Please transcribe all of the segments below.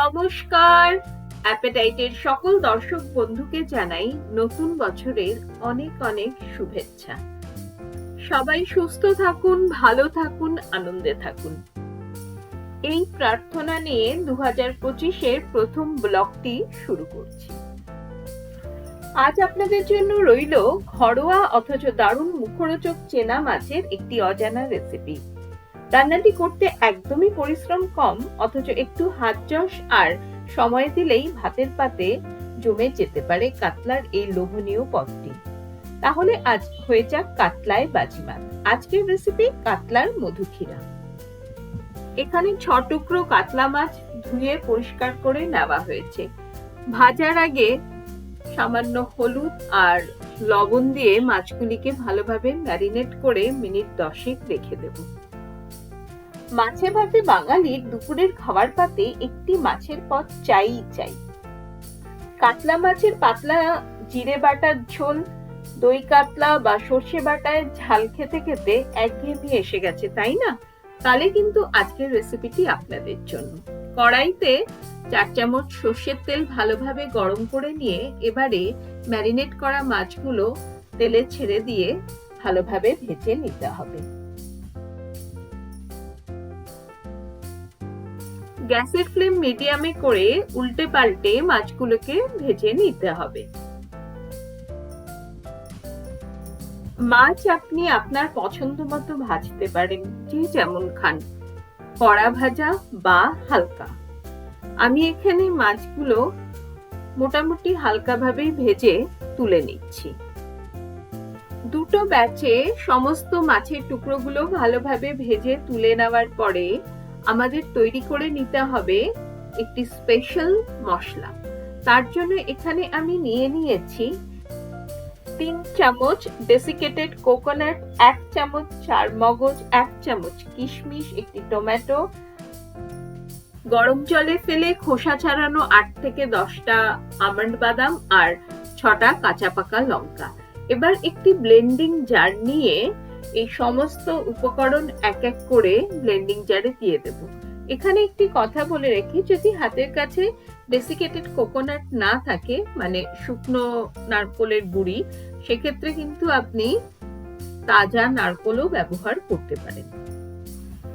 নমস্কার। অ্যাপেটাইটের সকল দর্শক বন্ধুকে জানাই নতুন বছরের অনেক অনেক শুভেচ্ছা। সবাই সুস্থ থাকুন, ভালো থাকুন, আনন্দে থাকুন। এই প্রার্থনা নিয়ে দু হাজার পঁচিশের প্রথম ব্লগটি শুরু করছি। আজ আপনাদের জন্য রইল ঘরোয়া অথচ দারুণ মুখরোচক চেনা মাছের একটি অজানা রেসিপি রান্নাটি করতে একদমই পরিশ্রম কম, অথচ একটু হাত যশ আর সময় দিলেই ভাতের পাতে জমে যেতে পারে কাতলার এই লোভনীয় পদটি। তাহলে আজ হয়ে যাক কাতলায় বাজিমাত। আজকের রেসিপি কাতলার মধুখিরা। এখানে ছ টুকরো কাতলা মাছ ধুয়ে পরিষ্কার করে নেওয়া হয়েছে। ভাজার আগে সামান্য হলুদ আর লবণ দিয়ে মাছগুলিকে ভালোভাবে ম্যারিনেট করে মিনিট দশেক রেখে দেবো। মাছে ভাতে বাঙালির দুপুরের খাবার পাতে একটি মাছের পদ চাই চাই। কাতলা মাছের পাতলা জিরে বাটার ঝোল, দই কাতলা বা সর্ষে বাটায় ঝাল খেতে খেতে একঘেয়েমি এসে গেছে, তাই না? তাহলে কিন্তু আজকের রেসিপিটি আপনাদের জন্য। কড়াইতে চার চামচ সর্ষের তেল ভালোভাবে গরম করে নিয়ে এবারে ম্যারিনেট করা মাছগুলো তেলে ছেড়ে দিয়ে ভালোভাবে ভেজে নিতে হবে। গ্যাসের ফ্লেম মিডিয়ামে করে উল্টে পাল্টে মাছগুলোকে ভেজে নিতে হবে। মাছ আপনি আপনার পছন্দ মতো ভাজতে পারেন, যে যেমন খান। কড়া ভাজা বা হালকা। আমি এখানে মাছগুলো মোটামুটি হালকাভাবেই ভেজে তুলে নিচ্ছি। দুটো ব্যাচে সমস্ত মাছের টুকরোগুলো ভালোভাবে ভেজে তুলে নেওয়ার পরে আমাদের তৈরি করে নিতে হবে একটি স্পেশাল মশলা। তার জন্য এখানে আমি নিয়ে নিয়েছি তিন চামচ ডেসিকেটেড কোকোনাট এক চামচ চার মগজ এক চামচ কিশমিশ, একটি টমেটো, গরম জলে ফেলে খোসা ছাড়ানো আট থেকে দশটা আমন্ড বাদাম আর ছটা কাঁচা পাকা লঙ্কা। এবার একটি ব্লেন্ডিং জার নিয়ে এই সমস্ত উপকরণ এক এক করে ব্লেন্ডিং জারে দিয়ে দেব। এখানে একটি কথা বলে রেখি, যদি হাতের কাছে ডেসিকেটেড কোকোনাট না থাকে মানে শুকনো নারকোলের গুড়ি, সেক্ষেত্রে কিন্তু আপনি তাজা নারকোলও ব্যবহার করতে পারেন।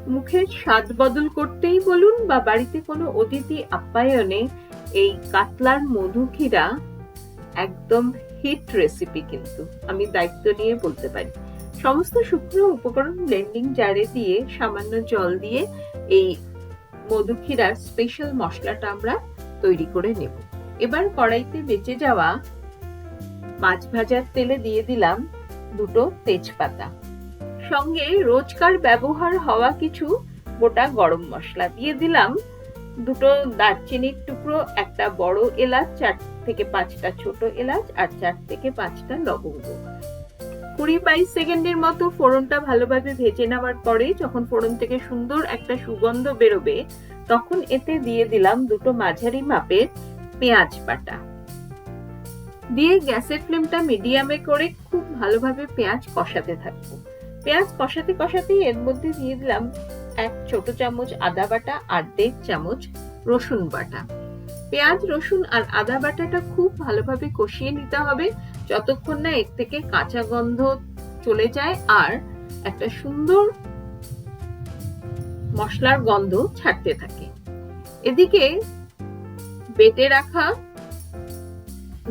মুখের স্বাদ বদল করতেই বলুন বা বাড়িতে কোনো অতিথি আপ্যায়নে এই কাতলার মধুক্ষীরা একদম হিট রেসিপি কিন্তু। আমি দায়িত্ব নিয়ে বলতে পারি। সমস্ত শুকনো উপকরণ ব্লেন্ডিং জারে দিয়ে সামান্য জল দিয়ে এই মধুক্ষীরার স্পেশাল মশলাটা আমরা তৈরি করে নেব। এবার কড়াইতে বেঁচে যাওয়া মাছ ভাজার তেলে দিয়ে দিলাম দুটো তেজপাতা। সঙ্গে রোজকার ব্যবহার হওয়া কিছু গোটা গরম মশলা দিয়ে দিলাম দুটো দারচিনির টুকরো, একটা বড় এলাচ, চার থেকে পাঁচটা ছোট এলাচ আর চার থেকে পাঁচটা লবঙ্গ। কুড়ি বাইশ সেকেন্ডের মতো ফোড়নটা ভালোভাবে ভেজে নেওয়ার পরে যখন ফোড়ন থেকে সুন্দর একটা সুগন্ধ বেরোবে, তখন এতে দিয়ে দিলাম দুটো মাঝারি মাপের পেঁয়াজ বাটা। দিয়ে গ্যাসের ফ্লেমটা মিডিয়ামে করে খুব ভালোভাবে পেঁয়াজ কষাতে থাকব। পেঁয়াজ কষাতে কষাতেই এর মধ্যে দিয়ে দিলাম এক ছোট চামচ আদা বাটা আর দেড় চামচ রসুন বাটা। পেঁয়াজ, রসুন আর আদা বাটাটা খুব ভালোভাবে কষিয়ে নিতে হবে। যতক্ষণ না এর থেকে কাঁচা গন্ধ চলে যায় আর একটা সুন্দর মশলার গন্ধ ছাড়তে থাকে। এদিকে বেটে রাখা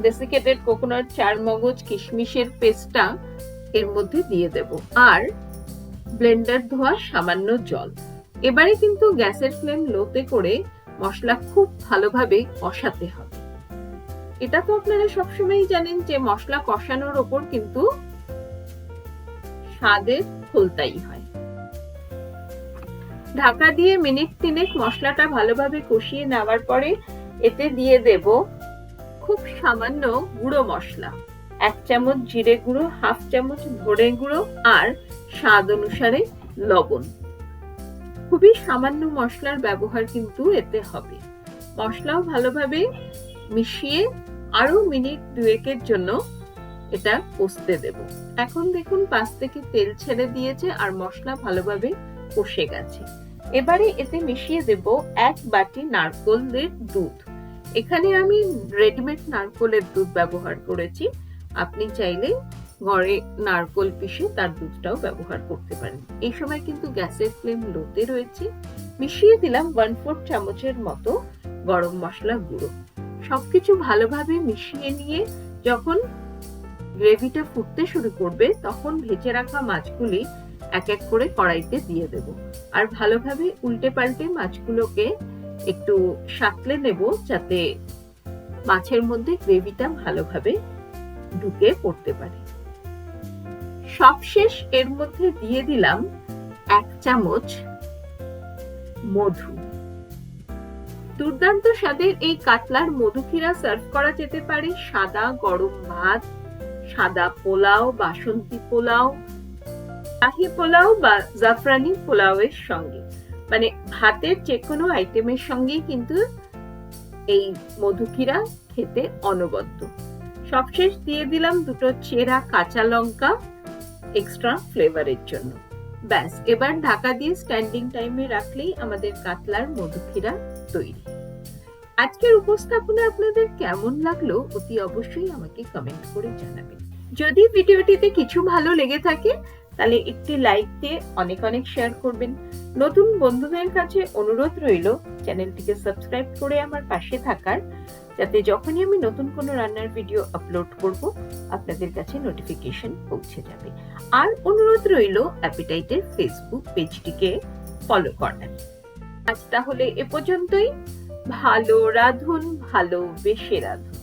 ডেসিকেটেড কোকোনাট চার মগজ কিশমিশের পেস্টটা এর মধ্যে দিয়ে দেব। আর ব্লেন্ডার ধোয়া সামান্য জল। এবারে কিন্তু গ্যাসের ফ্লেম লোতে করে মশলা খুব ভালোভাবে কষাতে হবে। এটা তো আপনারা সবসময়ই জানেন যে মশলা কষানোর ওপর কিন্তু স্বাদের খোলতাই হয়। ঢাকা দিয়ে মিনিট তিনেক মশলাটা ভালোভাবে কষিয়ে নেওয়ার পরে এতে দিয়ে দেব খুব সামান্য গুঁড়ো মশলা, এক চামচ জিরে গুঁড়ো, হাফ চামচ ধরে গুঁড়ো আর স্বাদ অনুসারে লবণ। খুবই সামান্য মশলার ব্যবহার কিন্তু এতে হবে। মশলাও ভালোভাবে মিশিয়ে আরও মিনিট দুয়েকের জন্য এটা কষতে দেব। এখন দেখুন পাশ থেকে তেল ছেড়ে দিয়েছে আর মশলা ভালোভাবে কষে গেছে। এবারে এতে মিশিয়ে দেব এক বাটি নারকোলের দুধ। এখানে আমি রেডিমেড নারকোলের দুধ ব্যবহার করেছি। আপনি চাইলে ঘরে নারকোল পিষে তার দুধটাও ব্যবহার করতে পারেন। এই সময় কিন্তু গ্যাসের ফ্লেম লোতে রয়েছে। মিশিয়ে দিলাম ওয়ান ফোর চামচের মতো গরম মশলা গুঁড়ো। সবকিছু ভালোভাবে মিশিয়ে নিয়ে যখন গ্রেভিটা ফুটতে শুরু করবে, তখন ভেজে রাখা মাছগুলি এক এক করে কড়াইতে দিয়ে দেব। আর ভালোভাবে উল্টে পাল্টে মাছগুলোকে একটু সাঁতলে নেব যাতে মাছের মধ্যে গ্রেভিটা ভালোভাবে ঢুকে পড়তে পারে। সবশেষ এর মধ্যে দিয়ে দিলাম এক চামচ মধু। দুর্দান্ত স্বাদের এই কাতলার মধুখিরা সার্ভ করা যেতে পারে। সাদা গরম ভাত, সাদা পোলাও, বাসন্তী পোলাও, শাহি পোলাও বা জাফরানি পোলাওয়ের সঙ্গে। মানে ভাতের যে কোনো আইটেমের সঙ্গেই কিন্তু এই মধুকিরা খেতে অনবদ্য। সবশেষ দিয়ে দিলাম দুটো চেরা কাঁচা লঙ্কা এক্সট্রা ফ্লেভারের জন্য। ব্যাস, এবার ঢাকা দিয়ে স্ট্যান্ডিং টাইমে রাখলেই আমাদের কাতলার মধুখিরা তৈরি। আজকের উপস্থাপনা আপনাদের কেমন লাগল অতি অবশ্যই আমাকে কমেন্ট করে জানাবেন। যদি ভিডিওটিতে কিছু ভালো লেগে থাকে, তাহলে একটি লাইক দিয়ে অনেক অনেক শেয়ার করবেন। নতুন বন্ধুদের কাছে অনুরোধ রইল চ্যানেলটিকে সাবস্ক্রাইব করে আমার পাশে থাকার, যাতে যখনই আমি নতুন কোনো রান্নার ভিডিও আপলোড করব, আপনাদের কাছে নোটিফিকেশন পৌঁছে যাবে। আর অনুরোধ রইল অ্যাপিটাইটের ফেসবুক পেজটিকে ফলো করার। আজ তাহলে এ পর্যন্তই। ভালো রাধুন ভালো বেশে রাধুন।